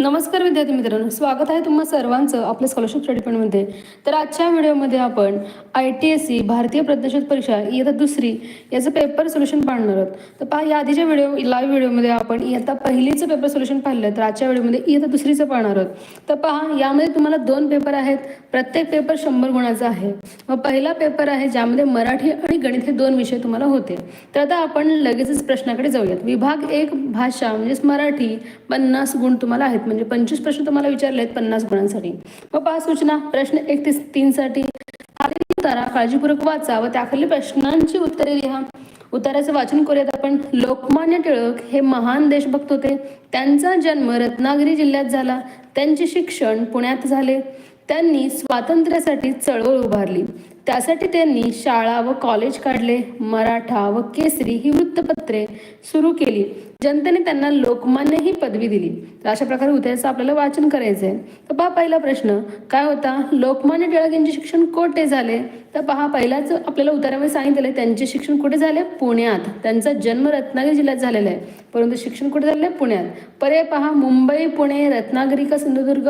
नमस्कार विद्यार्थी मित्रांनो स्वागत आहे तुम्हा सर्वांचं आपल्या स्कॉलरशिप स्टडीपेंटमध्ये तर आजच्या व्हिडिओमध्ये आपण आय टी एस सी भारतीय प्रज्ञाशोध परीक्षा इयत्ता दुसरी याचं पेपर सोल्युशन पाहणार आहोत. तर पहा या आधीच्या व्हिडिओ लाईव्ह व्हिडिओमध्ये आपण इयत्ता पहिलीचं पेपर सोल्युशन पाहिलं तर आजच्या व्हिडिओमध्ये इयत्ता दुसरीचं पाहणार आहोत. तर पहा यामध्ये तुम्हाला दोन पेपर आहेत. प्रत्येक पेपर शंभर गुणाचा आहे. व पहिला पेपर आहे ज्यामध्ये मराठी आणि गणित हे दोन विषय तुम्हाला होते. तर आता आपण लगेचच प्रश्नाकडे जाऊयात. विभाग एक भाषा म्हणजेच मराठी पन्नास गुण तुम्हाला आहेत. म्हणजे पंचवीस प्रश्न तुम्हाला विचारले आहेत पन्नास गुणांसाठी. मग पाच सूचना. प्रश्न एक ते तीनसाठी. खालील काळजीपूर्वक वाचा व त्याखाली प्रश्नांची उत्तरे लिहा. उत्तराचं वाचन करूयात आपण. लोकमान्य टिळक हे महान देशभक्त होते. त्यांचा जन्म रत्नागिरी जिल्ह्यात झाला. त्यांचे शिक्षण पुण्यात झाले. त्यांनी स्वातंत्र्यासाठी चळवळ उभारली. त्यासाठी त्यांनी शाळा व कॉलेज काढले. मराठा व केसरी ही वृत्तपत्रे सुरू केली. जनतेने त्यांना लोकमान्य ही पदवी दिली. तर अशा प्रकारे उत्तराचं आपल्याला वाचन करायचं आहे तर पहा पहिला प्रश्न. काय होता? लोकमान्य टिळक यांचे शिक्षण कोठे झाले? तर पहा पहिलाच आपल्याला उत्तरामध्ये सांगितलं त्यांचे शिक्षण कुठे झाले? पुण्यात. त्यांचा जन्म रत्नागिरी जिल्ह्यात झालेला आहे. परंतु शिक्षण कुठे झालेलं आहे? पुण्यात. पर्याय पहा. मुंबई पुणे रत्नागिरी का सिंधुदुर्ग?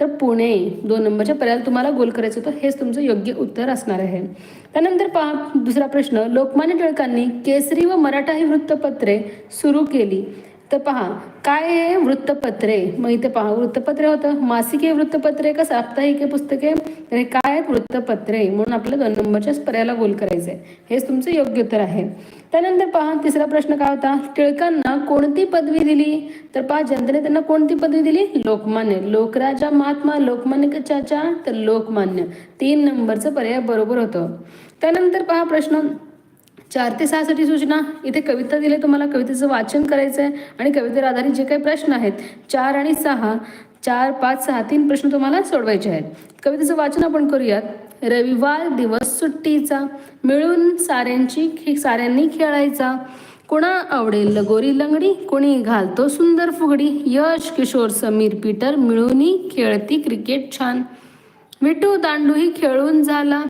तर पुणे. दोन नंबरच्या पर्याय तुम्हाला गोल करायचं होतं. हेच तुमचं योग्य उत्तर असणार आहे. त्यानंतर पहा दुसरा प्रश्न. लोकमान्य टिळकांनी केसरी व मराठा ही वृत्तपत्रे सुरू केली. तर पहा काय आहे वृत्तपत्रे? मग इथे पहा वृत्तपत्रे होतं. मासिके वृत्तपत्रे का साप्ताहिके पुस्तके. तर हे काय आहेत वृत्तपत्रे? म्हणून आपल्याला दोन नंबरच्याच पर्यायाला गोल करायचं आहे हेच तुमचं योग्य उत्तर आहे. त्यानंतर पहा तिसरा प्रश्न काय होता? टिळकांना कोणती पदवी दिली? तर पहा जनतेने त्यांना कोणती पदवी दिली? लोकमान्य. लोकराजा महात्मा लोकमान्य का चाचा? तर लोकमान्य. तीन नंबरचं पर्याय बरोबर होतं. त्यानंतर पहा प्रश्न चार ते सहासाठी सूचना. इथे कविता दिले तुम्हाला कवितेचं वाचन करायचं आहे आणि कवितेवर आधारित जे काही प्रश्न आहेत चार आणि सहा चार पाच सहा तीन प्रश्न तुम्हाला सोडवायचे आहेत. कवितेचं वाचन आपण करूयात. रविवार दिवस सुट्टीचा मिळून साऱ्यांची खे- साऱ्यांनी खेळायचा. कुणा आवडेल लगोरी लंगडी कोणी घालतो सुंदर फुगडी. यश किशोर समीर पीटर मिळूनही खेळती क्रिकेट छान. विटू दांडूही खेळून झाला.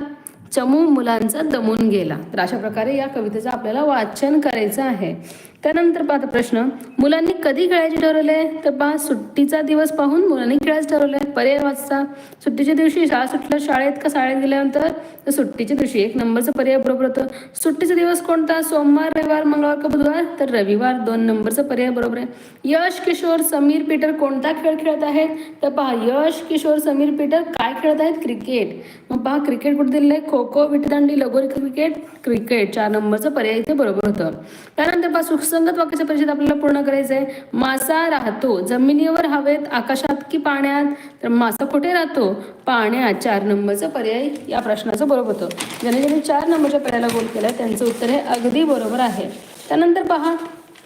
चमू मुलांचा दमून गेला. तर अशा प्रकारे या कवितेचं आपल्याला वाचन करायचं आहे. त्यानंतर पाहता प्रश्न मुलांनी कधी खेळायचे ठरवले? तर पहा सुट्टीचा दिवस पाहून मुलांनी खेळायचं ठरवलंय पर्याय वाचता. सुट्टीच्या दिवशी शाळा सुटल्या शाळेत का शाळेत गेल्यानंतर? तर सुट्टीच्या दिवशी एक नंबरचा पर्याय बरोबर होतं. सुट्टीचा दिवस कोणता? सोमवार रविवार मंगळवार का बुधवार? तर रविवार दोन नंबरचा पर्याय बरोबर आहे. यश किशोर समीर पीटर कोणता खेळ खेळत आहेत? तर पहा यश किशोर समीर पीटर काय खेळत आहेत? क्रिकेट. मग पहा क्रिकेट कुठे दिलेलं आहे? खो खो विटीदांडी लगोरी क्रिकेट क्रिकेट. चार नंबरचा पर्याय इथे बरोबर होतं. त्यानंतर पहा सुसंगत वाक्याच्या परिषद आपल्याला पूर्ण करायचं आहे. मासा राहतो. जमिनीवर हवेत आकाशात की पाण्यात? तर मासा कुठे राहतो? पाण्यात. चार नंबरचा पर्याय या प्रश्नाचं बरोबर होतं. ज्याने ज्याने चार नंबरच्या पर्यायाला गोल केला त्यांचं उत्तर हे अगदी बरोबर आहे. त्यानंतर पहा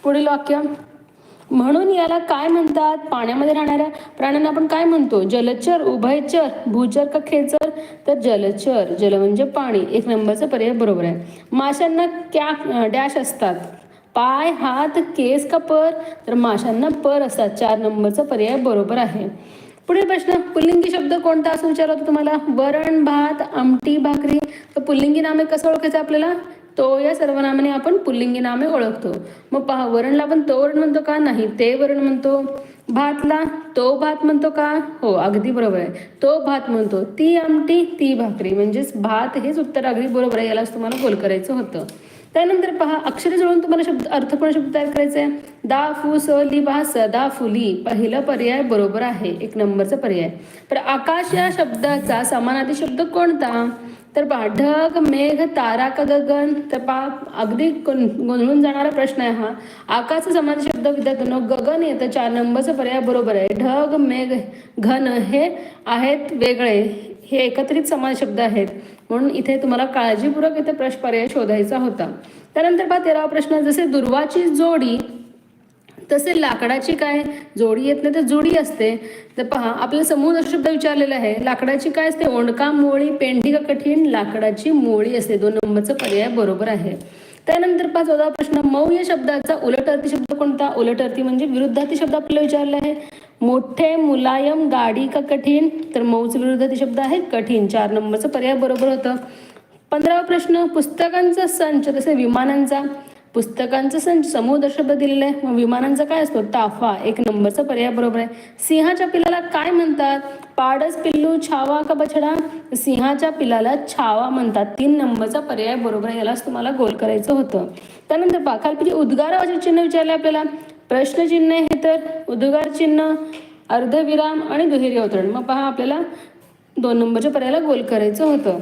पुढील वाक्य. म्हणून याला काय म्हणतात? पाण्यामध्ये राहणाऱ्या प्राण्यांना आपण काय म्हणतो? जलचर उभयचर भूचर का खेचर? तर जलचर जल म्हणजे पाणी. एक नंबरचा पर्याय बरोबर आहे. माशांना क्या डॅश असतात. पाय हात केस का पर? तर माशांना पर असतात. चार नंबरचा पर्याय बरोबर आहे. पुढील प्रश्न पुल्लिंगी शब्द कोणता असं विचारला होता तुम्हाला? वरण भात आमटी भाकरी. तर पुल्लिंगी नामे कसं ओळखायचं आपल्याला? तो या सर्वनामाने आपण पुल्लिंगी नामे ओळखतो. मग पहा वरणला आपण तो वरण म्हणतो का? नाही ते वरण म्हणतो. भातला तो भात म्हणतो का? हो अगदी बरोबर आहे. तो भात म्हणतो ती आमटी ती भाकरी. म्हणजेच भात हेच उत्तर अगदी बरोबर आहे यालाच तुम्हाला गोल करायचं होतं. त्यानंतर पहा अक्षरे जुळून तुम्हाला शब्द अर्थपूर्ण शब्द तयार करायचा आहे दा फु स ली पहा सदा फुली पहिला पर्याय बरोबर आहे एक नंबरचा पर्याय. तर आकाश या शब्दाचा समानार्थी शब्द कोणता? तर पहा ढग मेघ तारा का गगन. तर पहा अगदी गों- गोंधळून जाणारा प्रश्न आहे हा. आकाश समानार्थी शब्द विद्यार्थ्यांनो गगन येतं चार नंबरचा पर्याय बरोबर आहे. ढग मेघ घन हे आहेत वेगळे. हे एकत्रित समान शब्द आहेत. म्हणून इथे तुम्हाला काळजीपूर्वक इथे प्रश्न पर्याय शोधायचा होता. त्यानंतर पहा तेरावा प्रश्न जसे दुर्वाची जोडी तसे लाकडाची काय? जोडी येत नाही तर जोडी असते. तर पहा आपल्याला समूह शब्द विचारलेला आहे लाकडाची काय असते? ओंडका मोळी पेंढी का कठीण? लाकडाची मोळी असते. दोन नंबरचा पर्याय बरोबर आहे. त्यानंतर पाच चौदा प्रश्न मऊ या शब्दाचा उलट अर्थी शब्द कोणता? उलट अर्थी म्हणजे विरुद्धार्थी शब्द आपल्याला विचारला आहे. मोठे मुलायम गाडी का कठीण? तर मौजू विरुद्ध ते शब्द आहेत कठीण. चार नंबरचा पर्याय बरोबर होतं. पंधरावा प्रश्न पुस्तकांचा संच तसे विमानांचा. पुस्तकांचा संच समूह शब्द दिलेला आहे. मग विमानांचा काय असतो? ताफा. एक नंबरचा पर्याय बरोबर आहे. सिंहाच्या पिल्लाला काय म्हणतात? पाडस पिल्लू छावा का बछडा? सिंहाच्या पिलाला छावा म्हणतात. तीन नंबरचा पर्याय बरोबर आहे. यालाच तुम्हाला गोल करायचं होतं. त्यानंतर पाखालपीचे खालपैकी उद्गारावाचे चिन्ह विचारले आपल्याला. प्रश्नचिन्ह हे तर उद्गार चिन्ह अर्धविराम आणि दुहेरी अवतरण. मग पहा आपल्याला दोन नंबरच्या पर्यायाला गोल करायचं होतं.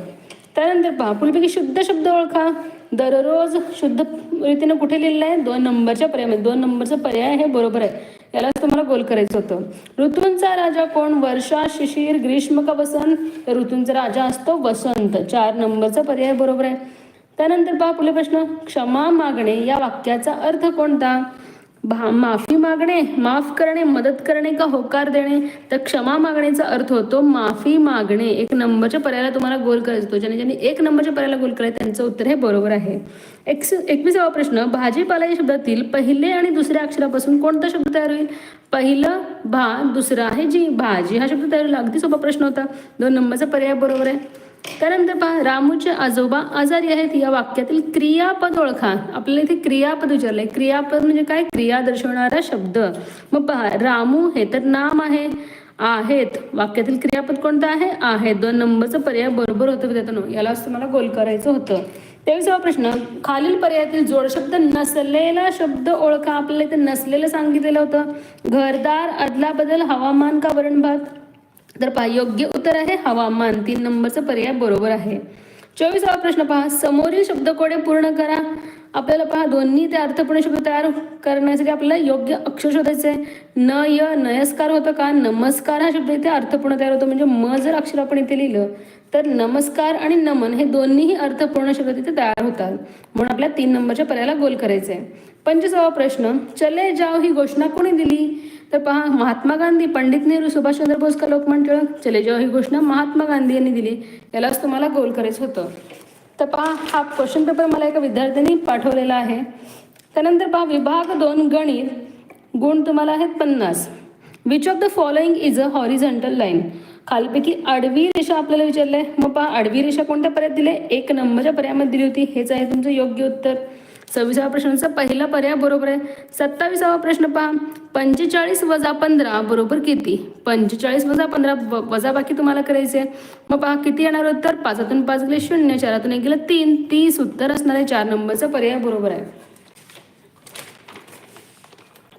त्यानंतर पहा पुढीपैकी शुद्ध शब्द ओळखा. दररोज शुद्ध रीतीनं कुठे लिहिलेलं आहे? दोन नंबरच्या पर्यायामध्ये. दोन नंबरचा पर्याय हे बरोबर आहे. यालाच तुम्हाला गोल करायचं होतं. ऋतूंचा राजा कोण? वर्षा शिशिर ग्रीष्म का वसंत? तर ऋतूंचा राजा असतो वसंत. चार नंबरचा पर्याय बरोबर आहे. त्यानंतर पहा पुढे प्रश्न. क्षमा मागणे. या वाक्याचा अर्थ कोणता? भा माफी मागणे माफ करणे मदत करणे का होकार देणे? तर क्षमा मागण्याचा अर्थ होतो माफी मागणे. एक नंबरच्या पर्यायाला तुम्हाला गोल करायचं होतो. ज्याने ज्यांनी एक नंबरच्या पर्यायाला गोल करायचं त्यांचं उत्तर हे बरोबर आहे. एकस एकविसावा प्रश्न भाजीपाला या शब्दातील पहिले आणि दुसऱ्या अक्षरापासून कोणता शब्द तयार होईल? पहिलं भा दुसरं आहे जी भाजी. हा शब्द तयार होईल. अगदी सोपा प्रश्न होता. दोन नंबरचा पर्याय बरोबर आहे. त्यानंतर पहा रामूचे आजोबा आजारी आहेत या वाक्यातील क्रियापद ओळखा. आपल्याला इथे क्रियापद विचारलंय. क्रियापद म्हणजे काय? क्रिया दर्शवणारा शब्द. मग पहा रामू हे तर नाम आहे. आहेत. वाक्यातील क्रियापद कोणतं आहे? आहेत. दोन नंबरचा पर्याय बरोबर होतं विद्यार्थ्यांनो असं तुम्हाला गोल करायचं होतं. तेविसावा प्रश्न खालील पर्यायातील जोडशब्द नसलेला शब्द ओळखा. आपल्याला इथे नसलेलं सांगितलेलं होतं. घरदार अदला बदल हवामान का वरण भात तर पहा योग्य उत्तर आहे हवामान. तीन नंबरचा पर्याय बरोबर आहे. चोवीसावा प्रश्न पहा समोरील शब्दकोडे पूर्ण करा. आपल्याला पहा दोन्ही ते अर्थपूर्ण शब्द तयार करण्यासाठी आपल्याला योग्य अक्षर शोधायचे आहे. न य नयस्कार होतं का? नमस्कार हा शब्द इथे अर्थपूर्ण तयार होतो. म्हणजे म जर अक्षर आपण इथे लिहिलं तर नमस्कार आणि नमन हे दोन्हीही अर्थपूर्ण शब्द तिथे तयार होतात. म्हणून आपल्या तीन नंबरच्या पर्यायाला गोल करायचं आहे पंचवीसावा प्रश्न चले जाओ ही घोषणा कोणी दिली? तर पहा महात्मा गांधी पंडित नेहरू सुभाषचंद्र बोस का लोकमान टिळक चले जाओ ही घोषणा महात्मा गांधी यांनी दिली. यालाच तुम्हाला गोल करायचं होतं. तर पहा हा क्वेश्चन पेपर मला एका विद्यार्थ्यांनी पाठवलेला आहे. त्यानंतर पहा विभाग दोन गणित गुण तुम्हाला आहेत पन्नास. Which of the following is a horizontal line खालपैकी आडवी रेषा आपल्याला विचारलंय मग पहा आडवी रेषा कोणत्या पर्यायात दिले एक नंबरच्या पर्यायामध्ये दिली होती. हेच आहे तुमचं योग्य उत्तर. सव्वीसावा प्रश्नाचा पहिला पर्याय बरोबर आहे. सत्तावीसावा प्रश्न पहा. पंचेचाळीस वजा पंधरा बरोबर किती? पंचेचाळीस वजा पंधरा वजा बाकी तुम्हाला करायचे आहे. मग पहा किती येणार उत्तर? पाचातून पाच गेले शून्य चारातून एक गेलं तीन. तीस उत्तर असणार आहे. चार नंबरचा पर्याय बरोबर आहे.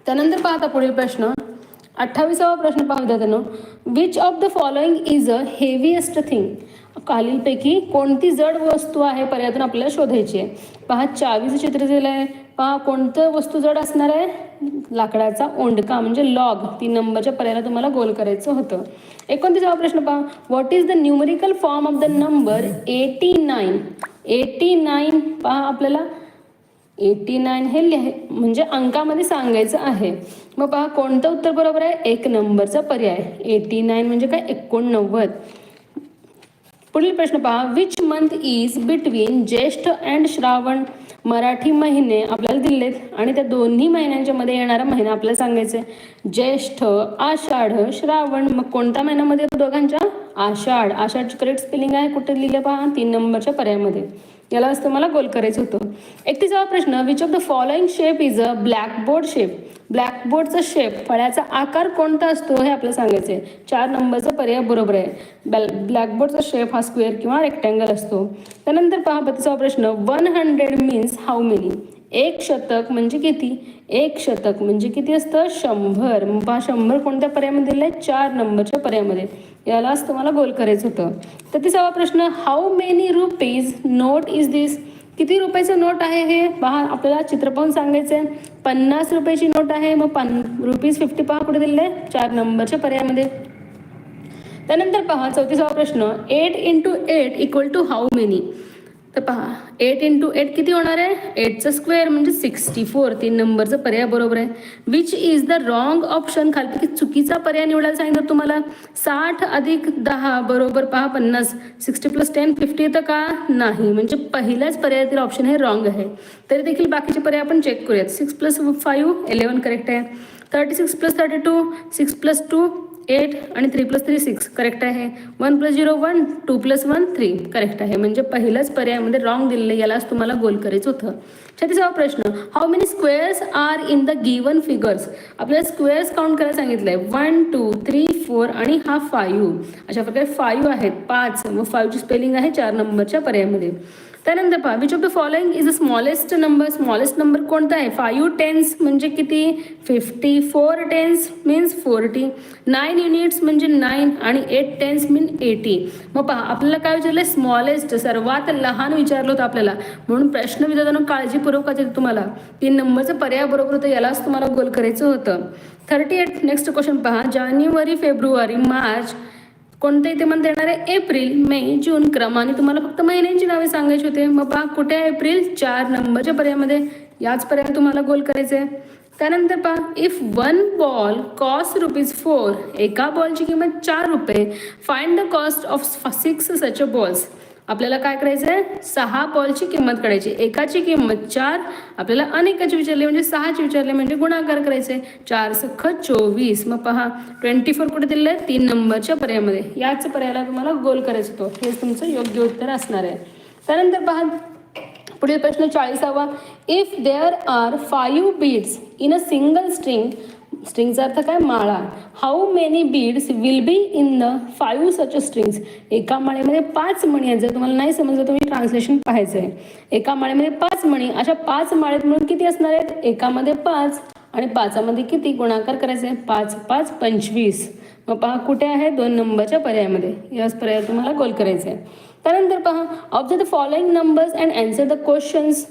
त्यानंतर पाहता पुढील प्रश्न. अठ्ठावीसावा प्रश्न पाहू विद्यार्थ्यांनो. Which of the following is a heaviest thing खालीलपैकी कोणती जड वस्तू आहे पर्यातून आपल्याला शोधायची आहे? पहा चावीचं चित्र दिलं आहे पहा कोणतं वस्तू जड असणार आहे? लाकडाचा ओंडका म्हणजे लॉग तीन नंबरच्या पर्यायाला तुम्हाला गोल करायचं होतं. एकोणतीसावा प्रश्न पहा. What is the numerical form of the number eighty nine eighty nine पहा आपल्याला एटी नाईन हे लिह म्हणजे अंकामध्ये सांगायचं आहे. मग पहा कोणतं उत्तर बरोबर आहे? एक नंबरचा पर्याय. एटी नाईन म्हणजे काय? एकोणनव्वद. पुढील प्रश्न पहा. Which month is between Jyeshtha and Shravan? Marathi महिने आपल्याला दिलेत आणि त्या दोन्ही महिन्यांच्या मध्ये येणारा महिना आपल्याला सांगायचं आहे ज्येष्ठ आषाढ श्रावण. मग कोणत्या महिन्यामध्ये दोघांच्या? आषाढ. आषाढची करेक्ट स्पेलिंग आहे. कुठे लिहिलं पहा? तीन नंबरच्या पर्यायामध्ये. यालाच तुम्हाला गोल करायचं होतं. एकतीसावा प्रश्न which of the following shape is a blackboard shape ब्लॅकबोर्डचा shape फळ्याचा आकार कोणता असतो हे आपल्याला सांगायचं आहे चार नंबरचा पर्याय बरोबर आहे. ब्लॅक ब्लॅकबोर्डचा शेप हा स्क्वेअर किंवा रेक्टँगल असतो. त्यानंतर पहा बत्तीसावा प्रश्न one hundred means how many एक शतक म्हणजे किती? एक शतक म्हणजे किती असतं? शंभर. मग पहा शंभर कोणत्या पर्यायामध्ये दिलं आहे चार नंबरच्या पर्यायामध्ये. यालाच तुम्हाला गोल करायचं होतं. तर तिसावा प्रश्न how many rupees note is this किती रुपयाचं नोट आहे हे? पहा आपल्याला चित्र पाहून सांगायचं आहे पन्नास रुपयाची नोट आहे. मग पन रुपीज फिफ्टी पहा कुठे दिलेलं आहे? चार नंबरच्या पर्यायामध्ये. त्यानंतर पहा चौतीसावा प्रश्न eight into eight equal to how many तर पहा एट इंटू एट किती होणार आहे? एटचं स्क्वेअर म्हणजे सिक्स्टी फोर तीन नंबरचा पर्याय बरोबर आहे. Which is the wrong option खालपैकी चुकीचा पर्याय निवडायला सांगितलं तुम्हाला. साठ अधिक दहा बरोबर पहा पन्नास. सिक्स्टी प्लस टेन फिफ्टी येतं का? नाही. म्हणजे पहिल्याच पर्यायातील ऑप्शन हे रॉंग आहे. तरी देखील बाकीचे पर्याय आपण चेक करूयात. Six plus five eleven correct आहे. Thirty six plus thirty two six plus two eight आणि three plus three six correct आहे. One plus zero one two plus one three correct आहे. म्हणजे पहिल्याच पर्यायामध्ये रॉंग दिलेलं यालाच तुम्हाला गोल करायचं होतं. छत्तीसावा प्रश्न how many squares are in the given figures आपल्याला स्क्वेअर्स काउंट करायला सांगितलंय. वन टू थ्री फोर आणि हा फायू अशा प्रकारे फायू आहेत. पाच मग फायूची स्पेलिंग आहे चार नंबरच्या पर्यायामध्ये. त्यानंतर पहा which of the following is a smallest number smallest number कोणता आहे? फायू टेन्स म्हणजे किती? Fifty four tens means forty nine units म्हणजे नाईन आणि एट टेन्स मीन एटी मग पहा आपल्याला काय विचारलं स्मॉलेस्ट सर्वात लहान विचारलं होतं आपल्याला. म्हणून प्रश्न विचारताना काळजीपूर्वक वाचायचं तुम्हाला. तीन नंबरचं पर्याय बरोबर होतं यालाच तुम्हाला गोल करायचं होतं. थर्टी एट नेक्स्ट क्वेश्चन पहा. जानेवारी फेब्रुवारी मार्च कोणते इथे म्हणता येणार आहे एप्रिल मे जून क्रमाने तुम्हाला फक्त महिन्यांची नावे सांगायची होते. मग पहा कुठे आहे एप्रिल? चार नंबरच्या पर्यायामध्ये. याच पर्याय तुम्हाला गोल करायचे आहे. त्यानंतर पहा if one ball cost rupees four एका बॉलची किंमत चार रुपये. Find the cost of six such a balls आपल्याला काय करायचं आहे सहा बॉलची किंमत काढायची. एकाची किंमत चार. आपल्याला अनेकाची विचारली म्हणजे सहाची विचारले म्हणजे गुणाकार करायचे चार सख्ख चोवीस. मग पहा ट्वेंटी फोर कुठे दिलं आहे तीन नंबरच्या पर्यायामध्ये. याच पर्यायाला तुम्हाला गोल करायचं होतं. हेच तुमचं योग्य उत्तर असणार आहे. त्यानंतर पहा पुढील प्रश्न चाळीसावा. If there are five beads in a single string स्ट्रिंगचा अर्थ काय? माळा. How many beads will be in the five such strings एका माळेमध्ये पाच मणी आहेत. जर तुम्हाला नाही समजलं तुम्ही ट्रान्सलेशन पाहायचं आहे एका माळेमध्ये पाच मणी अशा पाच माळेत म्हणून किती असणार आहेत? एकामध्ये पाच आणि पाचामध्ये किती? गुणाकार करायचे आहे पाच पाच पंचवीस. मग पहा कुठे आहे? दोन नंबरच्या पर्यायामध्ये. याच पर्याय तुम्हाला गोल करायचं आहे त्यानंतर पहा observe the following numbers and answer the questions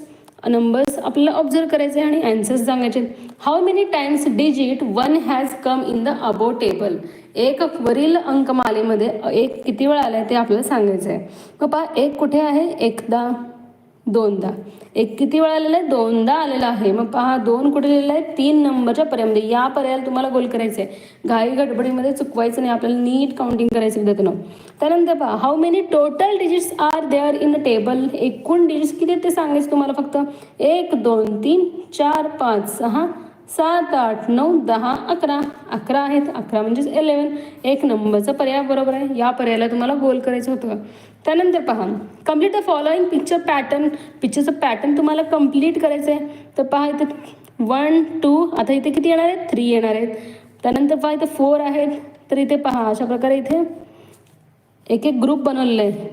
numbers आपल्याला ऑब्झर्व करायचे आणि अँसर्स सांगायचे. How many times digit one has come in the above table एक वरील अंकमालेमध्ये एक किती वेळा आलाय ते आपल्याला सांगायचं आहे मग पहा एक कुठे आहे? एकदा. दोनदा. एक किती वेळा आलेला आहे? दोनदा आलेला आहे. मग पहा दोन कुठे लिहिलेला आहे? तीन नंबरच्या पर्यायामध्ये या पर्यायाला तुम्हाला गोल करायचं आहे घाई गडबडीमध्ये चुकवायचं नाही. आपल्याला नीट काउंटिंग करायचं विद्यार्थ्यांनो. त्यानंतर पहा how many total digits are there in a table एकूण डिजिट्स किती आहेत ते सांगायचं तुम्हाला फक्त? एक दोन तीन चार पाच सहा सात आठ नऊ दहा अकरा. अकरा आहेत. अकरा म्हणजेच इलेवन एक नंबरचा पर्याय बरोबर आहे. या पर्यायाला तुम्हाला गोल करायचं होतं. त्यानंतर पहा complete the following picture pattern पिक्चरचं पॅटर्न तुम्हाला कंप्लीट करायचं आहे तर पहा इथे वन टू आता इथे किती येणार आहेत? थ्री येणार आहेत. त्यानंतर पहा इथे फोर आहेत. तर इथे पहा अशा प्रकारे इथे एक एक ग्रुप बनवलेला आहे.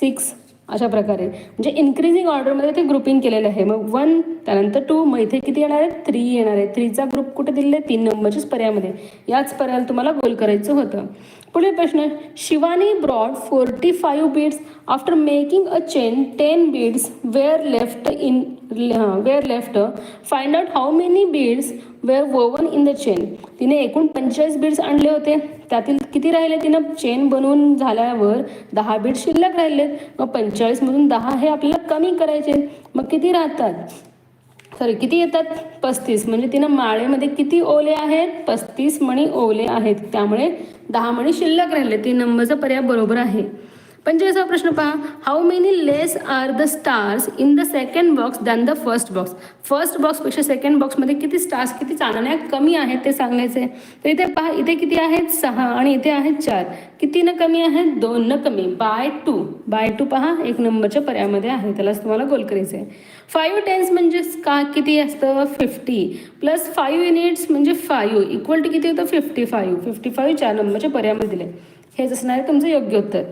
सिक्स अशा प्रकारे. म्हणजे इन्क्रीजिंग ऑर्डरमध्ये ते ग्रुपिंग केलेलं आहे. मग वन त्यानंतर टू मग इथे किती येणार आहे थ्री येणार आहे थ्रीचा ग्रुप कुठे दिलेला आहे? तीन नंबरच्याच पर्यायामध्ये. याच पर्यायाला तुम्हाला गोल करायचं होतं. पुढील प्रश्न Shivani brought forty five beads after making a chain ten beads were left in were left find out how many beads were woven in the chain तिने एकूण पंचेचाळीस बीड्स आणले होते. त्यातील किती राहिले? तिनं चेन बनवून झाल्यावर दहा बीट शिल्लक राहिलेत. मग पंचेचाळीसमधून दहा हे आपल्याला कमी करायचे मग किती राहतात? सॉरी किती येतात? पस्तीस. म्हणजे तिनं माळेमध्ये किती ओले आहेत? पस्तीस मणी ओले आहेत. त्यामुळे दहा मणी शिल्लक राहिले. तीन नंबरचा पर्याय बरोबर आहे. पंचवीसावा प्रश्न पहा how many less are the stars in the second box than the first box first बॉक्सपेक्षा second बॉक्समध्ये किती स्टार्स किती चांदण्या कमी आहेत ते सांगायचे. तर इथे पहा इथे किती आहेत? सहा आणि इथे आहेत चार. किती न कमी आहेत? दोन न कमी. बाय टू बाय टू पहा एक नंबरच्या पर्यायामध्ये आहे. त्यालाच तुम्हाला गोल करायचं आहे फाईव्ह टेन्स म्हणजे का किती असतं? फिफ्टी प्लस फाईव्ह युनिट्स म्हणजे फाईव्ह इक्वल टू किती होतं? फिफ्टी फाईव्ह फिफ्टी फाईव्ह चार नंबरच्या पर्यायामध्ये दिले. हेच असणार आहे तुमचं योग्य उत्तर.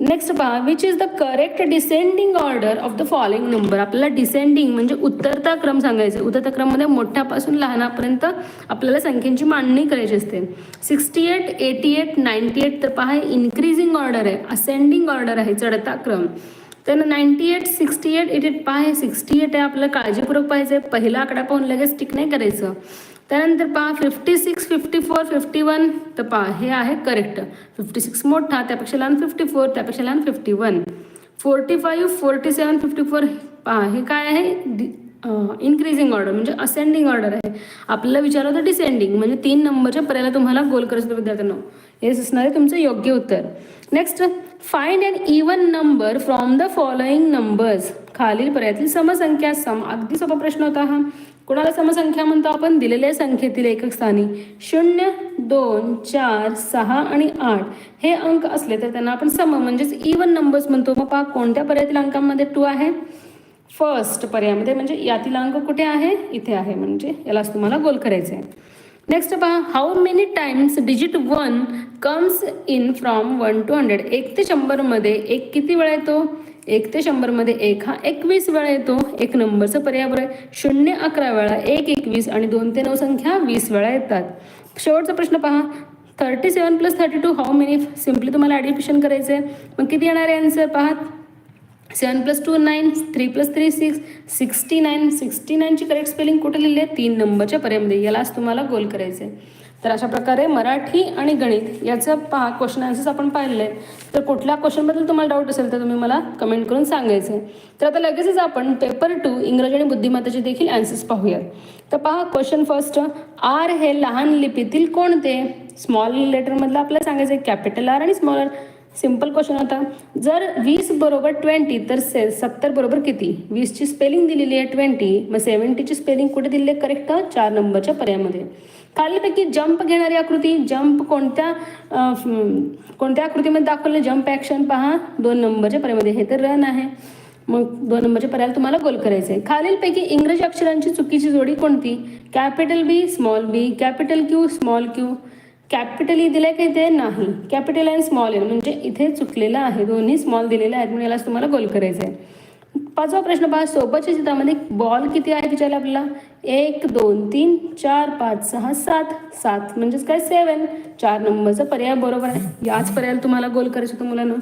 नेक्स्ट पहा which is the correct descending order of the following number आपल्याला डिसेंडिंग म्हणजे उत्तरता क्रम सांगायचं उत्तरता क्रममध्ये मोठ्यापासून लहानापर्यंत आपल्याला संख्येची मांडणी करायची असते. Sixty eight eighty eight ninety eight तर पहा इन्क्रीजिंग ऑर्डर आहे. असेंडिंग ऑर्डर आहे चढता क्रम. तर ninety eight sixty eight eighty eight पहा सिक्स्टी एट आहे आपल्याला काळजीपूर्वक पाहायचं आहे पहिला आकडा पाहून लगेच टिक नाही करायचं. त्यानंतर पहा fifty six fifty four fifty one तर पहा हे आहे करेक्ट फिफ्टी सिक्स मोठा त्यापेक्षा लहान फिफ्टी फोर त्यापेक्षा लहान fifty one forty five forty seven fifty four पहा हे काय आहे? इन्क्रीजिंग ऑर्डर म्हणजे असेंडिंग ऑर्डर आहे. आपल्याला विचारलं होतं डिसेंडिंग म्हणजे तीन नंबरच्या पर्यायला तुम्हाला गोल करायचं होतं विद्यार्थ्यांना. हेच असणार आहे तुमचं योग्य उत्तर. Next find and even number from the following numbers खालील पर्यायातील समसंख्या सम. अगदी सोपा प्रश्न होता हा. कोणाला समसंख्या म्हणतो आपण? दिलेल्या संख्येतील एकक स्थानी. शून्य दोन चार सहा आणि आठ हे अंक असले तर त्यांना आपण सम म्हणजेच इवन नंबर्स म्हणतो. मग पहा कोणत्या पर्यायातील अंकामध्ये टू आहे? फर्स्ट पर्यायामध्ये म्हणजे यातील अंक कुठे आहे? इथे आहे. म्हणजे यालाच तुम्हाला गोल करायचं आहे नेक्स्ट पहा how many times digit one comes in from one to hundred एक ते शंभरमध्ये एक किती वेळा येतो? एक ते शंभरमध्ये एक हा एकवीस वेळा येतो. एक नंबरचा पर्याय आहे. शून्य अकरा वेळा एक एकवीस आणि दोन ते नऊ संख्या वीस वेळा येतात. शेवटचा प्रश्न पहा. Thirty seven plus thirty two how many simply तुम्हाला ॲडिशन करायचं आहे मग किती येणार आहे आन्सर पहा. Seven plus two nine three plus three six sixty nine sixty नाईनची correct spelling कुठे लिहिली आहे? तीन नंबरच्या पर्यायमध्ये. यालाच तुम्हाला गोल करायचं आहे तर अशा प्रकारे मराठी आणि गणित याचं पहा क्वेश्चन आन्सर्स आपण पाहिले तर कुठल्या क्वेश्चनबद्दल तुम्हाला डाऊट असेल तर तुम्ही मला कमेंट करून सांगायचं. आहे तर आता लगेचच आपण पेपर टू इंग्रजी आणि बुद्धिमत्ताचे देखील आन्सर्स पाहूयात. तर पहा क्वेश्चन फर्स्ट आर हे लहान लिपीतील कोणते? स्मॉल लेटरमधलं आपल्याला सांगायचं आहे कॅपिटल आर आणि स्मॉल आर सिंपल क्वेश्चन होता. जर वीस बरोबर ट्वेंटी तर से सत्तर बरोबर किती? वीसची स्पेलिंग दिलेली आहे ट्वेंटी मग सेवन्टीची स्पेलिंग कुठे दिलेली आहे? करेक्ट चार नंबरच्या पर्यायामध्ये. खालीपैकी जंप घेणारी आकृती जंप कोणत्या कोणत्या आकृतीमध्ये दाखवले? जंप ॲक्शन पहा. दोन नंबरच्या पर्यामध्ये हे तर रन आहे. मग दोन नंबरच्या पर्यायाला तुम्हाला गोल करायचं आहे. खालीलपैकी इंग्रजी अक्षरांची चुकीची जोडी कोणती? Capital B small B capital Q small Q capital E दिलंय का इथे? नाही. कॅपिटल आणि स्मॉल एल म्हणजे इथे चुकलेलं आहे. दोन्ही स्मॉल दिलेलं आहेत म्हणून यालाच तुम्हाला गोल करायचं आहे. पाचवा प्रश्न पहा. सोबतच्या चित्रामध्ये बॉल किती आहे विचारला आपल्याला? एक दोन तीन चार पाच सहा सात. सात म्हणजेच काय? सेवन चार नंबरचा पर्याय बरोबर आहे. याच पर्यायाला तुम्हाला गोल करायचं होतं मुलांना.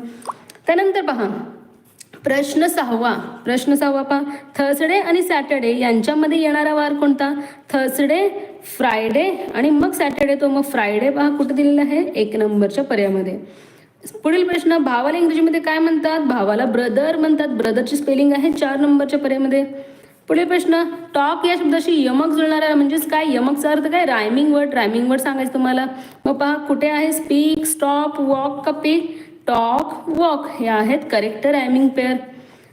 त्यानंतर पहा. प्रश्न सहावा. प्रश्न सहावा पहा. थर्सडे आणि सॅटर्डे यांच्यामध्ये येणारा वार कोणता? थर्सडे फ्रायडे आणि मग सॅटर्डे तो मग फ्रायडे पहा कुठे दिलेला आहे? एक नंबरच्या पर्यायामध्ये. पुढील प्रश्न भावाला इंग्रजीमध्ये काय म्हणतात? भावाला ब्रदर म्हणतात. ब्रदरची स्पेलिंग आहे चार नंबरच्या पर्यायामध्ये पुढील प्रश्न टॉक या शब्दाशी यमक जुळणारा म्हणजेच काय? यमकचा अर्थ काय? रायमिंग वर्ड रायमिंग वर्ड सांगायचं तुम्हाला. मग पहा कुठे आहे? Speak stop walk copy talk walk हे आहेत करेक्ट रायमिंग पेअर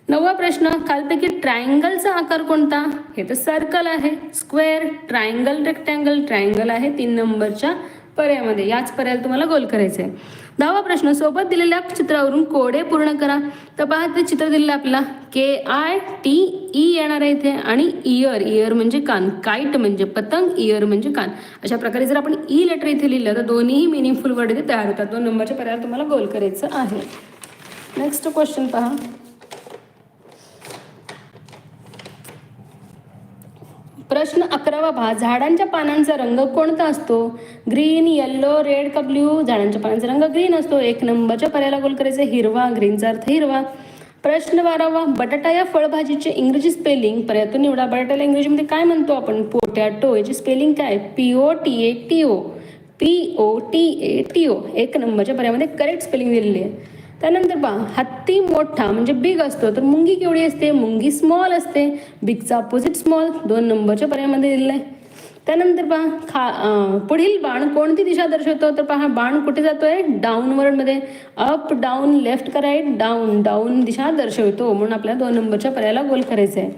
नववा प्रश्न खालपैकी ट्रायंगलचा आकार कोणता? हे तर सर्कल आहे. स्क्वेअर ट्रायंगल रेक्टँगल ट्रायंगल आहे. तीन नंबरच्या पर्यायामध्ये याच पर्यायाला तुम्हाला गोल करायचं आहे दहावा प्रश्न सोबत दिलेल्या चित्रावरून कोडे पूर्ण करा. तर पहा ते चित्र दिलेलं आपल्याला के आय टी ई येणार आहे इथे आणि इयर इयर म्हणजे कान. काईट म्हणजे पतंग इयर म्हणजे कान. अशा प्रकारे जर आपण e ई लेटर इथे लिहिलं तर दोन्हीही मिनिंगफुल वर्ड इथे तयार होतात. दोन नंबरच्या पर्यायाला तुम्हाला गोल करायचं आहे. नेक्स्ट क्वेश्चन पहा. प्रश्न अकरावा भाग झाडांच्या पानांचा रंग कोणता असतो? ग्रीन येल्लो रेड का ब्ल्यू झाडांच्या पानांचा रंग ग्रीन असतो. एक नंबरच्या पर्याला गोल करायचं हिरवा ग्रीनचा अर्थ हिरवा. प्रश्न बारावा बटाटा या फळभाजीचे इंग्रजी स्पेलिंग पर्यातून निवडा. बटाट्याला इंग्रजीमध्ये काय म्हणतो आपण? पोटॅटो याची स्पेलिंग काय? P O T A T O P O T A T O एक नंबरच्या पर्यायामध्ये करेक्ट स्पेलिंग दिलेली आहे. त्यानंतर पहा हत्ती मोठा म्हणजे बिग असतो. तर मुंगी केवढी असते? मुंगी स्मॉल असते. बिगचा अपोजिट स्मॉल दोन नंबरच्या पर्यायामध्ये दिलेलं आहे. त्यानंतर पहा खा पुढील बाण कोणती दिशा दर्शवतो? तर पहा बाण कुठे जातोय? डाऊनवर्डमध्ये up down left right down down दिशा दर्शवतो. म्हणून आपल्याला दोन नंबरच्या पर्यायाला गोल करायचं आहे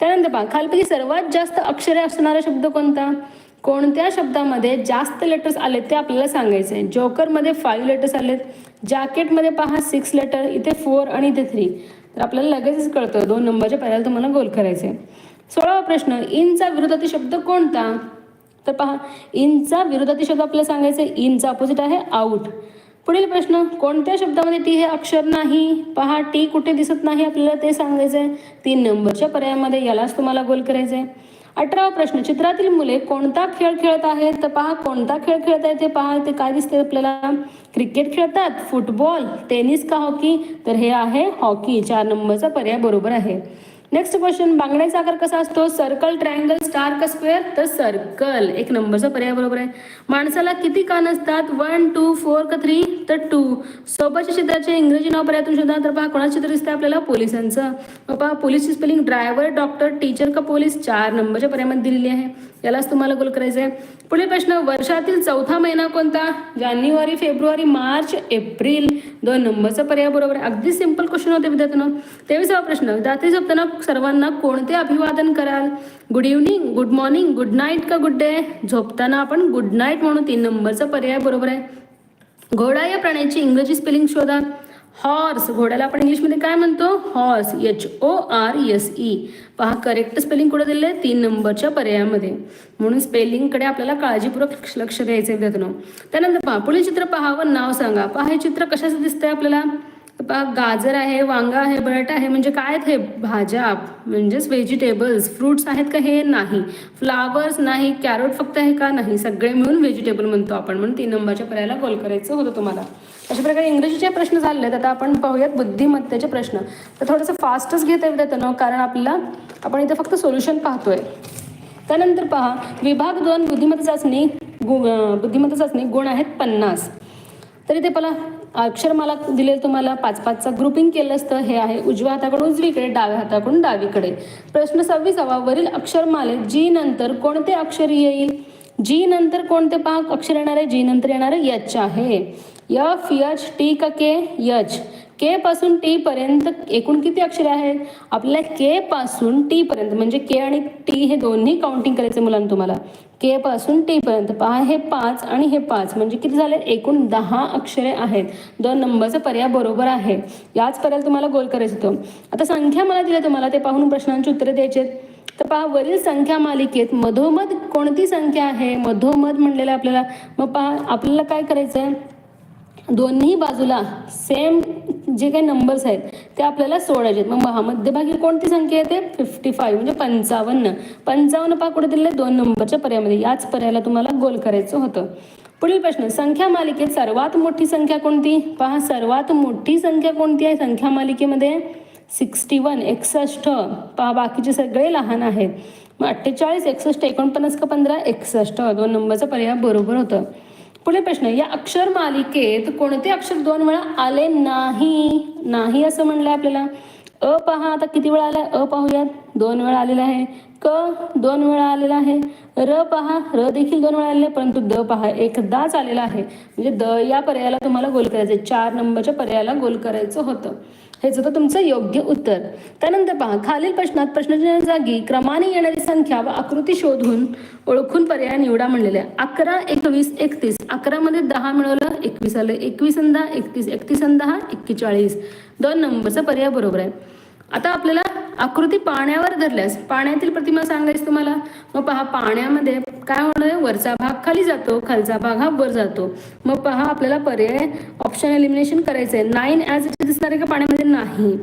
त्यानंतर पहा खालपैकी सर्वात जास्त अक्षरे असणारा शब्द कोणता? कोणत्या शब्दामध्ये जास्त लेटर्स आलेत ते आपल्याला सांगायचं आहे जोकरमध्ये फाईव्ह लेटर्स आलेत. जॅकेटमध्ये पहा सिक्स लेटर इथे फोर आणि इथे थ्री तर आपल्याला लगेचच कळतं दोन नंबरच्या पर्यायाला तुम्हाला गोल करायचे. सोळावा प्रश्न इनचा विरोधाती शब्द कोणता? तर पहा इनचा विरोधाती शब्द आपल्याला सांगायचं आहे इनचा अपोजिट आहे आउट पुढील प्रश्न कोणत्या शब्दामध्ये टी हे अक्षर नाही? पहा टी कुठे दिसत नाही आपल्याला ते सांगायचं आहे तीन नंबरच्या पर्यायामध्ये यालाच तुम्हाला गोल करायचं आहे अठरावा प्रश्न चित्रातील मुले कोणता खेळ खेळत आहेत? तर पहा कोणता खेळ खेळत आहे ते पहा. ते काय दिसते आपल्याला? क्रिकेट खेळतात फुटबॉल टेनिस का हॉकी? तर हे आहे हॉकी चार नंबरचा पर्याय बरोबर आहे. नेक्स्ट क्वेश्चन बांगड्याचा आकार कसा असतो? सर्कल ट्रायंगल स्टार का स्क्वेअर तर सर्कल एक नंबरचा पर्याय बरोबर आहे. माणसाला किती कान असतात? वन टू फोर का थ्री तर टू सोबतच्या चित्राचे इंग्रजी नाव पर्यायातून शोधा. तर पहा कोणाचं चित्र दिसतंय आपल्याला? पोलिसांचं. बाबा पहा पोलीसची स्पेलिंग ड्रायव्हर डॉक्टर टीचर का पोलीस चार नंबरच्या पर्यायामध्ये दिलेली आहे. यालाच तुम्हाला गोल करायचं आहे पुढील प्रश्न वर्षातील चौथा महिना कोणता? जानेवारी फेब्रुवारी मार्च एप्रिल. दोन नंबरचा पर्याय बरोबर आहे. अगदी सिंपल क्वेश्चन होते विद्यार्थ्यांना. तेवीसावा प्रश्न रात्री झोपताना सर्वांना कोणते अभिवादन कराल? Good evening good morning good night का गुड डे झोपताना आपण गुड नाईट म्हणून तीन नंबरचा पर्याय बरोबर आहे. घोडा या प्राण्याची इंग्रजी स्पेलिंग शोधा. हॉर्स घोड्याला आपण इंग्लिशमध्ये काय म्हणतो? Horse H O R S E पहा करेक्ट स्पेलिंग कुठे दिलेलं आहे तीन नंबरच्या पर्यायामध्ये. म्हणून स्पेलिंगकडे आपल्याला काळजीपूर्वक लक्ष द्यायचं आहे विद्यार्थ्यांनो त्यानंतर पहा पुढील चित्र पहा व नाव सांगा. पहा हे चित्र कशाचं दिसतंय आपल्याला? पहा गाजर आहे वांगा आहे बटाटा आहे म्हणजे काय आहेत हे भाज्या? म्हणजेच व्हेजिटेबल्स फ्रुट्स आहेत का हे? नाही. फ्लावर्स नाही कॅरोट फक्त आहे का? नाही. सगळे मिळून व्हेजिटेबल म्हणतो आपण. म्हणून तीन नंबरच्या पर्यायाला कॉल करायचं होतं तुम्हाला. अशा प्रकारे इंग्रजीचे प्रश्न झाले आहेत आता आपण पाहूयात बुद्धिमत्तेचे प्रश्न. तर थोडंसं फास्टच घेता येतं कारण आपल्याला आपण इथे फक्त सोल्युशन पाहतोय. त्यानंतर पहा विभाग दोन बुद्धिमत्ता चाचणी गु बुद्धिमत्ता चाचणी गुण आहेत पन्नास. तर इथे पला अक्षरमाला दिले तुम्हाला पाच पाचचा ग्रुपिंग केलं असतं हे आहे उजव्या हाताकडून उजवीकडे डाव्या हाताकडून डावीकडे. प्रश्न सव्वीसावा वरील अक्षरमालेत जी नंतर कोणते अक्षर येईल? जी नंतर कोणते पाक अक्षर येणार आहे? जी नंतर येणार आहे? यच आहे. यफ यच टी का के यच. के पासून टी पर्यंत एकूण किती अक्षरे आहेत? आपल्याला के पासून टी पर्यंत म्हणजे के आणि टी हे दोन्ही काउंटिंग करायचे मुलांना तुम्हाला. के पासून टी पर्यंत पहा हे पाच आणि हे पाच म्हणजे किती झाले? एकूण दहा अक्षरे आहेत. दोन नंबरचा पर्याय बरोबर आहे. याच पर्याय तुम्हाला गोल करायचं होतं. आता संख्या मला दिल्या तुम्हाला ते पाहून प्रश्नांची उत्तरे द्यायचे आहेत तर पहा वरील संख्या मालिकेत मधोमध कोणती संख्या आहे? मधोमध म्हणलेलं आपल्याला. मग पहा आपल्याला काय करायचं आहे दोन्ही बाजूला सेम जे काही नंबर्स आहेत ते आपल्याला सोडायचे आहेत मग महा- मध्यभागी कोणती संख्या येते? फिफ्टी फाईव्ह म्हणजे पंचावन्न. पंचावन्न पा कुठे दिले दोन नंबरच्या पर्यायामध्ये. याच पर्यायाला तुम्हाला गोल करायचं होतं. पुढील प्रश्न संख्या मालिकेत सर्वात मोठी संख्या कोणती? पहा सर्वात मोठी संख्या कोणती आहे संख्या मालिकेमध्ये? सिक्स्टी वन एकसष्ट. पहा बाकीचे सगळे लहान आहेत. मग अठ्ठेचाळीस एकसष्ट एकोणपन्नास का पंधरा? एकसष्ट. दोन नंबरचा पर्याय बरोबर होतं. पुढे प्रश्न या अक्षर मालिकेत कोणते अक्षर दोन वेळा आले नाही? नाही असं म्हणलंय आपल्याला. अ पहा आता किती वेळा आलाय? अ पाहूयात. दोन वेळा आलेला आहे. क दोन वेळा आलेला आहे. र पहा र देखील दोन वेळा आलेला आहे परंतु द पहा एकदाच आलेला आहे. म्हणजे द या पर्यायाला तुम्हाला गोल करायचं आहे. चार नंबरच्या पर्यायाला गोल करायचं होतं. हेच होतं तुमचं योग्य उत्तर. त्यानंतर पहा खालील प्रश्नात प्रश्नाच्या जागी क्रमाने येणारी संख्या व आकृती शोधून ओळखून पर्याय निवडा म्हणलेले. अकरा एकवीस एकतीस. अकरामध्ये दहा मिळवलं एकवीस आलं. एकवीस आणि दहा एकतीस. एकतीस आणि दहा एक्केचाळीस. दोन नंबरचा पर्याय बरोबर आहे. आता आपल्याला आकृती पाण्यावर धरल्यास पाण्यातील प्रतिमा सांगायची तुम्हाला? मग पहा पाण्यामध्ये काय होणार? वरचा भाग खाली जातो खालचा भाग हा वर जातो. मग पहा आपल्याला पर्याय ऑप्शन एलिमिनेशन करायचं आहे नाईन ॲज इट दिसणार आहे का? पाण्यामध्ये नाही.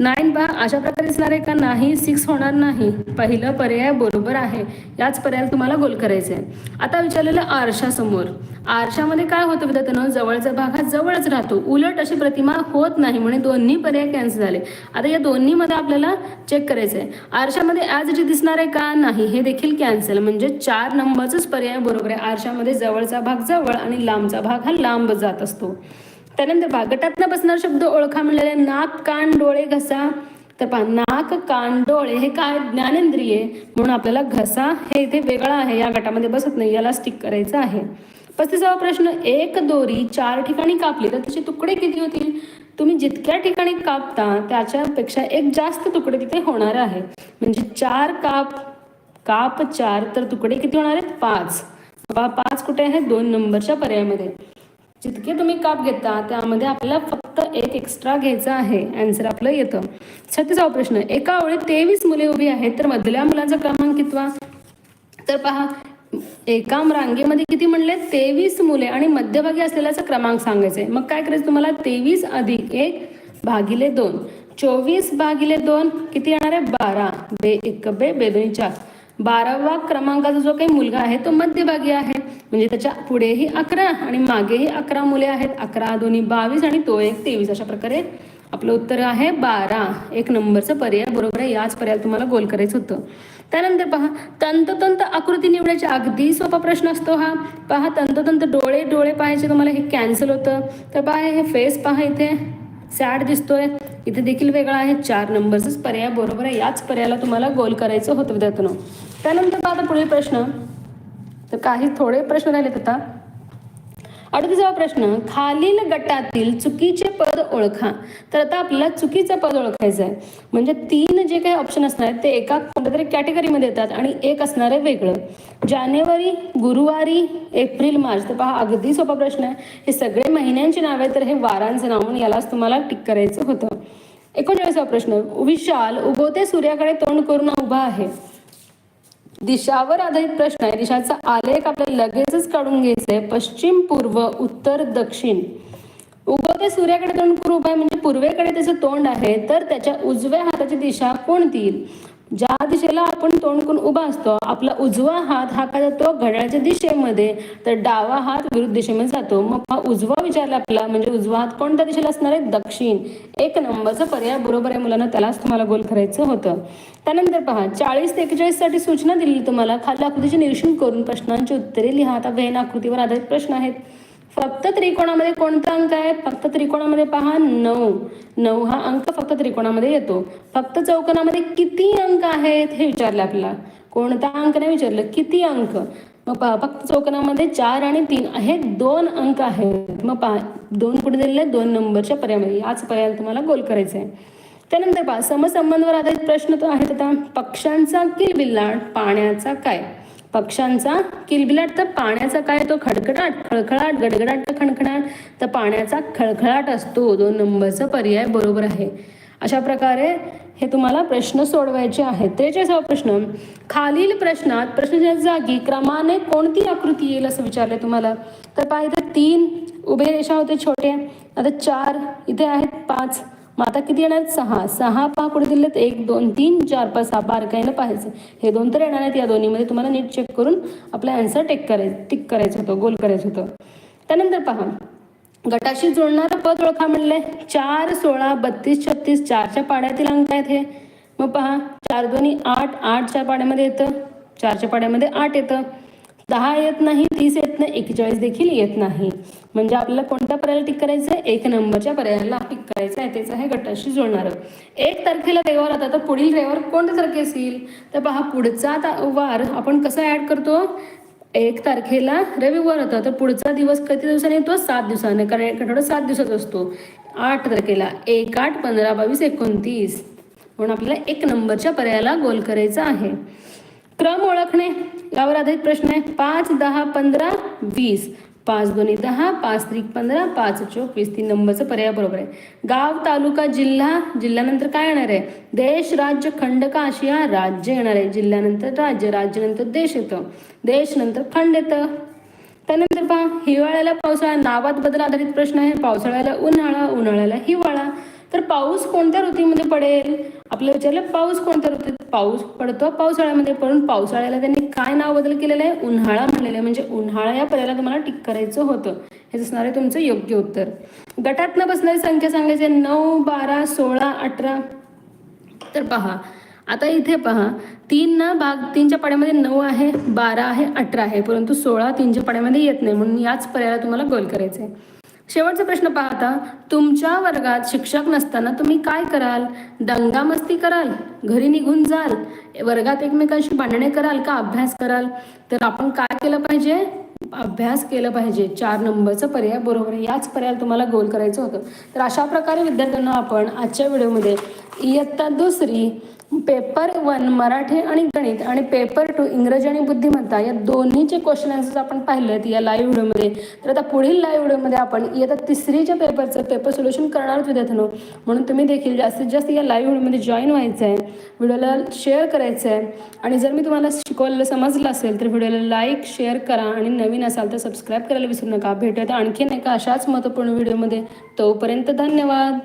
नाईन बा अशा प्रकारे दिसणार आहे का? नाही सिक्स होणार नाही. पहिलं पर्याय बरोबर आहे. याच पर्याय तुम्हाला गोल करायचं आहे आता विचारलेलं आरशासमोर आरशामध्ये काय होतं विद्यार्थ्यांनो? जवळचा भाग हा जवळच राहतो. उलट अशी प्रतिमा होत नाही म्हणून दोन्ही पर्याय कॅन्सल झाले. आता या दोन्हीमध्ये आपल्याला चेक करायचं आहे आरशामध्ये ॲज इट दिसणार आहे का? नाही. हे देखील कॅन्सल म्हणजे चार नंबरचाच पर्याय बरोबर आहे. आरशामध्ये जवळचा भाग जवळ आणि लांबचा भाग हा लांब जात असतो. त्यानंतर बा गटातनं बसणारे शब्द ओळखा म्हणलेले नाक कान डोळे घसा. तर पहा नाक कान डोळे हे काय ज्ञानेंद्रिय म्हणून आपल्याला घसा हे इथे वेगळा आहे या गटामध्ये बसत नाही याला स्टिक करायचं आहे. पस्तीसावा प्रश्न एक दोरी चार ठिकाणी कापली तर त्याचे तुकडे किती होतील? तुम्ही जितक्या ठिकाणी कापता त्याच्यापेक्षा एक जास्त तुकडे तिथे होणार आहे. म्हणजे चार काप काप चार तर तुकडे किती होणार आहेत? पाच. पाच कुठे आहेत दोन नंबरच्या पर्यायामध्ये. जितके तुम्ही काप घेता त्यामध्ये आपल्याला फक्त एक एक्स्ट्रा घ्यायचा आहे. आन्सर आपलं येतं. छत्तीसावा प्रश्न एका ओळीत तेवीस मुले उभी आहेत तर मधल्या मुलांचा क्रमांक कितवा तर पहा एका रांगेमध्ये किती म्हणले? तेवीस मुले आणि मध्यभागी असलेल्याचा क्रमांक सांगायचा आहे मग काय करायचं तुम्हाला? तेवीस अधिक एक भागिले दोन. चोवीस भागिले दोन किती येणार आहे? बारा. बे एक बे बे दोन्ही चार. बारावा क्रमांकाचा जो काही मुलगा आहे तो मध्यभागी आहे. म्हणजे त्याच्या पुढेही अकरा आणि मागेही अकरा मुले आहेत. अकरा दोन्ही बावीस आणि तो एक तेवीस. अशा प्रकारे आपलं उत्तर आहे बारा. एक नंबरचं पर्याय. बरोबर आहे? याच पर्याय तुम्हाला गोल करायचं होतं. त्यानंतर पहा तंतोतंत आकृती निवडायची अगदी सोपा प्रश्न असतो हा. पहा तंतोतंत डोळे डोळे पाहायचे तुम्हाला हे कॅन्सल होतं. तर पहा हे फेस पहा इथे. सॅड दिसतोय. इथे देखील वेगळा आहे चार नंबरचाच पर्याय बरोबर आहे याच पर्यायाला तुम्हाला गोल करायचं होतं विद्यार्थ्यांनो. त्यानंतर आता पुढील प्रश्न. तर काही थोडे प्रश्न राहिलेत आता. अडतीसावा प्रश्न. खालील गटातील चुकीचे पद ओळखा. तर आता आपल्याला चुकीचं पद ओळखायचं आहे म्हणजे तीन जे काही ऑप्शन असणार आहेत ते एका कोणत्या तरी कॅटेगरीमध्ये येतात आणि एक असणार आहे वेगळं. जानेवारी गुरुवारी एप्रिल मार्च. तर पहा अगदी सोपा प्रश्न आहे. हे सगळे महिन्यांची नावे तर हे वारांचं नाव म्हणून यालाच तुम्हाला टिक करायचं होतं. एकोणचाळीसावा प्रश्न. विशाल उगवते सूर्याकडे तोंड करून उभा आहे. दिशावर आधारित प्रश्न आहे. दिशाचा आलेख आपल्याला लगेचच काढून घ्यायचा आहे पश्चिम पूर्व उत्तर दक्षिण. उगवते सूर्याकडे तोंड करून आहे म्हणजे पूर्वेकडे त्याचं तोंड आहे. तर त्याच्या उजव्या हाताची दिशा कोणती? ज्या दिशेला आपण तोंड करून उभा असतो आपला उजवा हात हा काय जातो? घड्याळाच्या दिशेमध्ये. तर डावा हात विरुद्ध दिशेमध्ये जातो. मग हा उजवा विचारला आपला म्हणजे उजवा हात कोणत्या दिशेला असणार आहे? दक्षिण. एक नंबरचा पर्याय बरोबर आहे मुलांना त्यालाच तुम्हाला गोल करायचं होतं. त्यानंतर पहा चाळीस ते एक्केचाळीससाठी सूचना दिली तुम्हाला. खाली आकृतीचे निरीक्षण करून प्रश्नांची उत्तरे लिहा. आता वेन आकृतीवर आधारित प्रश्न आहेत. फक्त त्रिकोणामध्ये कोणता अंक आहे? फक्त त्रिकोणामध्ये पहा नऊ. नऊ हा अंक फक्त त्रिकोणामध्ये येतो. फक्त चौकोनामध्ये किती अंक आहेत? हे विचारलं आपल्याला. कोणता अंक नाही विचारलं किती अंक? मग पहा फक्त चौकोनामध्ये चार आणि तीन हे दोन अंक आहेत. मग पहा दोन कुठे दिलेले आहेत? दोन नंबरच्या पर्यायामध्ये. याच पर्यायाला तुम्हाला गोल करायचं आहे त्यानंतर पहा समसंबंधवर आधारित प्रश्न तो आहेत आता. पक्ष्यांचा किलबिल्लाट पाण्याचा काय? पक्ष्यांचा किलबिलाट तर पाण्याचा काय तो खडखडाट खळखळाट गडगडाट तर खणखणाट तर पाण्याचा खळखळाट असतो. दोन नंबरचा पर्याय बरोबर आहे. अशा प्रकारे हे तुम्हाला प्रश्न सोडवायचे आहेत. त्रेचाळीसावा प्रश्न खालील प्रश्नात प्रश्नाच्या जागी क्रमाने कोणती आकृती येईल असं विचारलं तुम्हाला? तर पाहिजे इथे तीन उभे रेषा होते छोट्या आता चार इथे आहेत पाच. मग आता किती येणार? सहा. सहा पहा कुठे दिलेत एक दोन तीन चार पाच सहा. बारकाईनं पाहायचं. हे दोन तर येणार आहेत या दोन्हीमध्ये. तुम्हाला नीट चेक करून आपला आन्सर टेक करायचं टिक करायचं होतं गोल करायचं होतं. त्यानंतर पहा. गटाशी जोडणारं पद ओळखा म्हणलंय. चार सोळा बत्तीस छत्तीस चारच्या पाड्यातील अंक आहेत हे. मग पहा. चार दोन्ही आठ आठच्या पाड्यामध्ये येतं. चारच्या पाड्यामध्ये आठ येतं. दहा येत नाही तीस येत नाही एक्केचाळीस देखील येत नाही. म्हणजे आपल्याला कोणत्या पर्यायाला टिक करायचं आहे एक नंबरच्या पर्यायाला टिक करायचं आहे त्याचं आहे गटाशी जोडणारं. एक तारखेला रविवार आता तर पुढील रविवार कोणत्या तारखे येईल तर पहा पुढचा वार आपण कसा ॲड करतो? एक तारखेला रविवार होता तर पुढचा दिवस किती दिवसाने येतो? सात दिवसाने. कारण एक आठवडा सात दिवसाचा असतो. आठ तारखेला एक आठ पंधरा बावीस एकोणतीस. म्हणून आपल्याला एक नंबरच्या पर्यायाला गोल करायचा आहे. क्रम ओळखणे यावर आधारित प्रश्न आहे. पाच दहा पंधरा वीस. पाच दोन्ही दहा पाच त्रिक पंधरा पाच चोक वीस तीन नंबरचं पर्याय बरोबर आहे. गाव तालुका जिल्हा जिल्ह्यानंतर काय येणार आहे? देश राज्य खंड का आशिया राज्य येणार आहे. जिल्ह्यानंतर राज्य राज्यानंतर देश येतं. देश नंतर खंड येतं. त्यानंतर पहा हिवाळ्याला पावसाळा नावात बदल आधारित प्रश्न आहे. पावसाळ्याला उन्हाळा उन्हाळ्याला हिवाळा. तर पाऊस कोणत्या ऋतूमध्ये पडेल? आपलं विचारलं पाऊस कोणत्या ऋतूत? पाऊस पडतो पावसाळ्यामध्ये पण पावसाळ्याला त्यांनी काय नाव बदल केलेलं आहे? उन्हाळा म्हणलेलं आहे. म्हणजे उन्हाळा या पदाला तुम्हाला टिक करायचं होतं. हे असणार आहे तुमचं योग्य उत्तर. गटात न बसणारी संख्या सांगायची नऊ बारा सोळा अठरा. तर पहा आता इथे पहा. तीन ना भाग तीनच्या पाड्यामध्ये नऊ आहे बारा आहे अठरा आहे. परंतु सोळा तीनच्या पाड्यामध्ये येत नाही. म्हणून याच पर्यायाला तुम्हाला गोल करायचं आहे शेवटचा प्रश्न पाहता तुमच्या वर्गात शिक्षक नसताना तुम्ही काय कराल? दंगामस्ती कराल? घरी निघून जाल? वर्गात एकमेकांशी भांडणे कराल का? अभ्यास कराल? तर आपण काय केलं पाहिजे? अभ्यास केलं पाहिजे. चार नंबरचा पर्याय बरोबर आहे. याच पर्यायाला तुम्हाला गोल करायचं होतं. तर अशा प्रकारे विद्यार्थ्यांना आपण आजच्या व्हिडिओमध्ये इयत्ता दुसरी पेपर वन मराठी आणि गणित आणि पेपर टू इंग्रजी आणि बुद्धिमत्ता या दोन्हीचे क्वेश्चन आन्सर्स आपण पाहिलेत या लाईव्ह व्हिडिओमध्ये तर आता पुढील लाईव्ह व्हिडिओमध्ये आपण इयत्ता तिसरीच्या पेपरचं पेपर सोल्युशन करणार विद्यार्थ्यांनो. म्हणून तुम्ही देखील जास्तीत जास्त या लाईव्ह व्हिडिओमध्ये जॉईन व्हायचं आहे व्हिडिओला शेअर करायचं आहे आणि जर मी तुम्हाला शिकवलेलं समजलं असेल तर व्हिडिओला लाईक शेअर करा आणि नवीन असाल तर सबस्क्राईब करायला विसरू नका. भेटूयात आणखीन एका अशाच महत्त्वपूर्ण व्हिडिओमध्ये तोपर्यंत धन्यवाद.